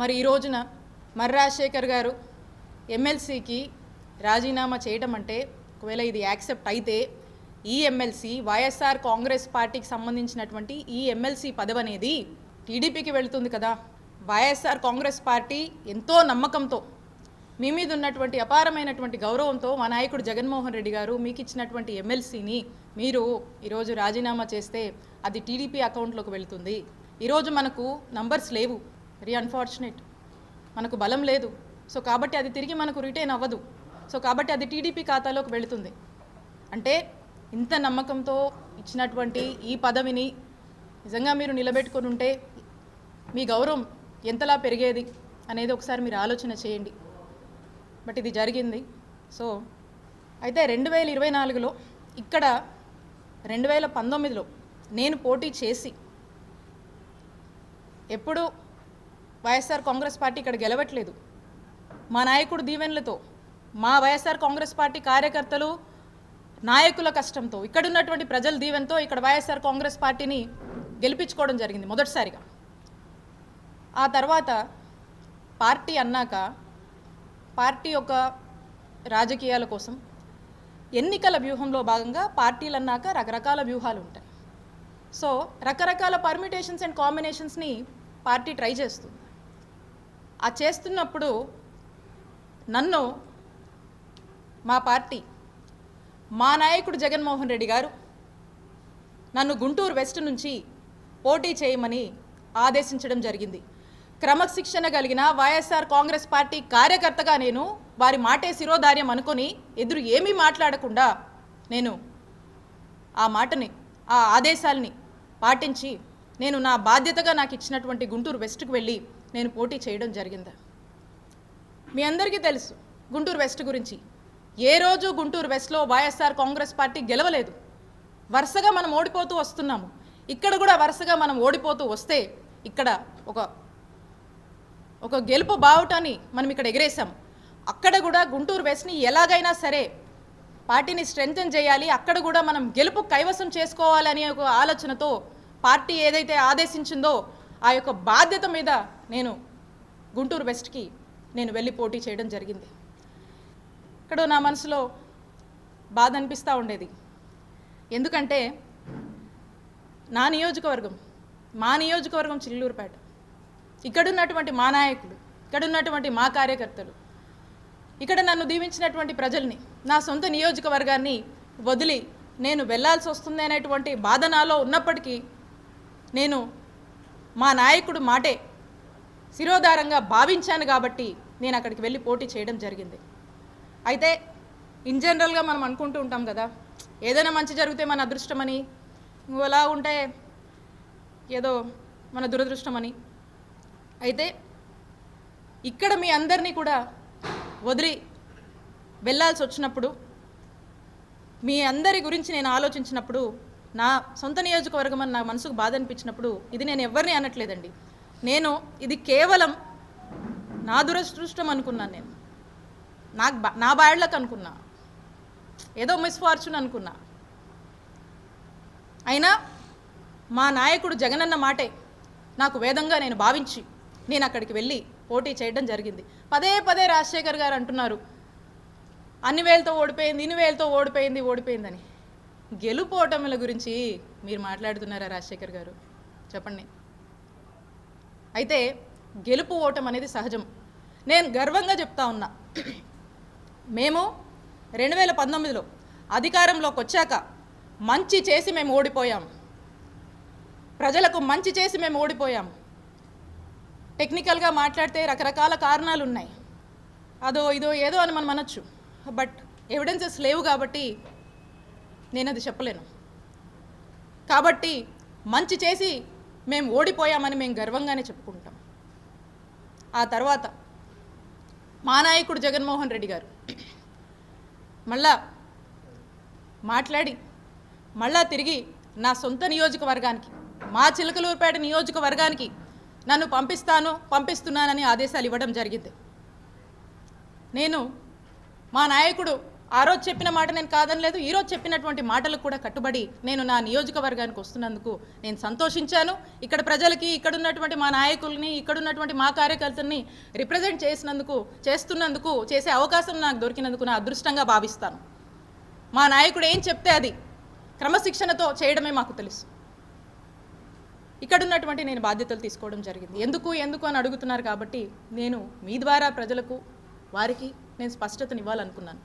మరి ఈ రోజున మర్రి రాజశేఖర్ గారు ఎమ్మెల్సీకి రాజీనామా చేయడం అంటే ఒకవేళ ఇది యాక్సెప్ట్ అయితే ఈ ఎమ్మెల్సీ వైఎస్ఆర్ కాంగ్రెస్ పార్టీకి సంబంధించినటువంటి ఈ ఎమ్మెల్సీ పదవి అనేది టీడీపీకి వెళుతుంది కదా. వైఎస్ఆర్ కాంగ్రెస్ పార్టీ ఎంతో నమ్మకంతో మీ మీద ఉన్నటువంటి అపారమైనటువంటి గౌరవంతో మా నాయకుడు జగన్మోహన్ రెడ్డి గారు మీకు ఇచ్చినటువంటి ఎమ్మెల్సీని మీరు ఈరోజు రాజీనామా చేస్తే అది టీడీపీ అకౌంట్లోకి వెళుతుంది. ఈరోజు మనకు నంబర్స్ లేవు. వెరీ అన్ఫార్చునేట్ మనకు బలం లేదు. సో కాబట్టి అది తిరిగి మనకు రిటైన్ అవ్వదు. సో కాబట్టి అది టీడీపీ ఖాతాలోకి వెళుతుంది. అంటే ఇంత నమ్మకంతో ఇచ్చినటువంటి ఈ పదవిని నిజంగా మీరు నిలబెట్టుకొని ఉంటే మీ గౌరవం ఎంతలా పెరిగేది అనేది ఒకసారి మీరు ఆలోచన చేయండి. బట్ ఇది జరిగింది. సో అయితే రెండు వేల ఇరవై నాలుగులో ఇక్కడ రెండు వేల పంతొమ్మిదిలో నేను పోటీ చేసి ఎప్పుడు వైఎస్ఆర్ కాంగ్రెస్ పార్టీ ఇక్కడ గెలవట్లేదు. మా నాయకుడు దీవెనలతో మా వైఎస్ఆర్ కాంగ్రెస్ పార్టీ కార్యకర్తలు నాయకుల కష్టంతో ఇక్కడ ఉన్నటువంటి ప్రజల దీవెనతో ఇక్కడ వైఎస్ఆర్ కాంగ్రెస్ పార్టీని గెలిపించుకోవడం జరిగింది మొదటిసారిగా. ఆ తర్వాత పార్టీ అన్నాక పార్టీ యొక్క రాజకీయాల కోసం ఎన్నికల వ్యూహంలో భాగంగా పార్టీలు అన్నాక రకరకాల వ్యూహాలు ఉంటాయి. సో రకరకాల పర్మిటేషన్స్ అండ్ కాంబినేషన్స్ని పార్టీ ట్రై చేస్తుంది. ఆ చేస్తున్నప్పుడు నన్ను మా పార్టీ మా నాయకుడు జగన్మోహన్ రెడ్డి గారు నన్ను గుంటూరు వెస్ట్ నుంచి పోటీ చేయమని ఆదేశించడం జరిగింది. క్రమశిక్షణ కలిగిన వైఎస్ఆర్ కాంగ్రెస్ పార్టీ కార్యకర్తగా నేను వారి మాటే శిరోధార్యం అనుకొని ఎదురు ఏమీ మాట్లాడకుండా నేను ఆ మాటని ఆ ఆదేశాలని పాటించి నేను నా బాధ్యతగా నాకు ఇచ్చినటువంటి గుంటూరు వెస్ట్కి వెళ్ళి నేను పోటీ చేయడం జరిగింది. మీ అందరికీ తెలుసు గుంటూరు వెస్ట్ గురించి. ఏ రోజు గుంటూరు వెస్ట్లో వైఎస్ఆర్ కాంగ్రెస్ పార్టీ గెలవలేదు. వరుసగా మనం ఓడిపోతూ వస్తున్నాము. ఇక్కడ కూడా వరుసగా మనం ఓడిపోతూ వస్తే ఇక్కడ ఒక ఒక గెలుపు బావుటాన్ని మనం ఇక్కడ ఎగరేసాం అక్కడ కూడా గుంటూరు వెస్ట్ని ఎలాగైనా సరే పార్టీని స్ట్రెంగ్తన్ చేయాలి అక్కడ కూడా మనం గెలుపు కైవసం చేసుకోవాలనే ఒక ఆలోచనతో పార్టీ ఏదైతే ఆదేశించిందో ఆ యొక్క బాధ్యత మీద నేను గుంటూరు వెస్ట్కి నేను వెళ్ళి పోటీ చేయడం జరిగింది. ఇక్కడ నా మనసులో బాధ అనిపిస్తూ ఉండేది. ఎందుకంటే నా నియోజకవర్గం మా నియోజకవర్గం చిల్లూరుపేట. ఇక్కడున్నటువంటి మా నాయకులు ఇక్కడున్నటువంటి మా కార్యకర్తలు ఇక్కడ నన్ను దీవించినటువంటి ప్రజల్ని నా సొంత నియోజకవర్గాన్ని వదిలి నేను వెళ్ళాల్సి వస్తుంది అనేటువంటి బాధ నాలో ఉన్నప్పటికీ నేను మా నాయకుడు మాటే శిరోధారంగా భావించాను కాబట్టి నేను అక్కడికి వెళ్ళి పోటీ చేయడం జరిగింది. అయితే ఇన్ జనరల్గా మనం అనుకుంటూ ఉంటాం కదా ఏదైనా మంచి జరిగితే మన అదృష్టమని నువ్వు అలా ఉంటే ఏదో మన దురదృష్టమని. అయితే ఇక్కడ మీ అందరినీ కూడా వదిలి వెళ్ళాల్సి వచ్చినప్పుడు మీ అందరి గురించి నేను ఆలోచించినప్పుడు నా సొంత నియోజకవర్గం అని నా మనసుకు బాధ అనిపించినప్పుడు ఇది నేను ఎవరిని అనట్లేదండి. నేను ఇది కేవలం నా దురదృష్టం అనుకున్నాను నేను. నాకు బా నా బ్యాడ్లకు అనుకున్నా. ఏదో మిస్ఫార్చ్యూన్ అనుకున్నా. అయినా మా నాయకుడు జగనన్న మాటే నాకు వేదంగా నేను భావించి నేను అక్కడికి వెళ్ళి పోటీ చేయడం జరిగింది. పదే పదే రాజశేఖర్ గారు అంటున్నారు అన్ని వేలతో ఓడిపోయింది ఇన్ని వేలతో ఓడిపోయింది ఓడిపోయిందని. గెలుపోటముల గురించి మీరు మాట్లాడుతున్నారా రాజశేఖర్ గారు? చెప్పండి. అయితే గెలుపు ఓటం అనేది సహజం. నేను గర్వంగా చెప్తా ఉన్నా. మేము రెండు వేల పంతొమ్మిదిలో అధికారంలోకి వచ్చాక మంచి చేసి మేము ఓడిపోయాం. ప్రజలకు మంచి చేసి మేము ఓడిపోయాం. టెక్నికల్గా మాట్లాడితే రకరకాల కారణాలు ఉన్నాయి అదో ఇదో ఏదో అని మనం అనొచ్చు. బట్ ఎవిడెన్సెస్ లేవు కాబట్టి నేను అది చెప్పలేను. కాబట్టి మంచి చేసి మేము ఓడిపోయామని మేము గర్వంగానే చెప్పుకుంటాం. ఆ తర్వాత మా నాయకుడు జగన్మోహన్ రెడ్డి గారు మళ్ళా మాట్లాడి మళ్ళా తిరిగి నా సొంత నియోజకవర్గానికి మా చిలకలూరుపేట నియోజకవర్గానికి నన్ను పంపిస్తాను పంపిస్తున్నానని ఆదేశాలు ఇవ్వడం జరిగింది. నేను మా నాయకుడు ఆ రోజు చెప్పిన మాట నేను కాదనలేదు. ఈ రోజు చెప్పినటువంటి మాటలకు కూడా కట్టుబడి నేను నా నియోజకవర్గానికి వస్తున్నందుకు నేను సంతోషించాను. ఇక్కడ ప్రజలకి ఇక్కడ ఉన్నటువంటి మా నాయకుల్ని ఇక్కడ ఉన్నటువంటి మా కార్యకర్తల్ని రిప్రజెంట్ చేసినందుకు చేస్తున్నందుకు చేసే అవకాశం నాకు దొరికినందుకు నా అదృష్టంగా భావిస్తాను. మా నాయకుడు ఏం చెప్తే అది క్రమశిక్షణతో చేయడమే మాకు తెలుసు. ఇక్కడ ఉన్నటువంటి నేను బాధ్యతలు తీసుకోవడం జరిగింది. ఎందుకు ఎందుకు అని అడుగుతున్నారు కాబట్టి నేను మీ ద్వారా ప్రజలకు వారికి నేను స్పష్టతనివ్వాలనుకున్నాను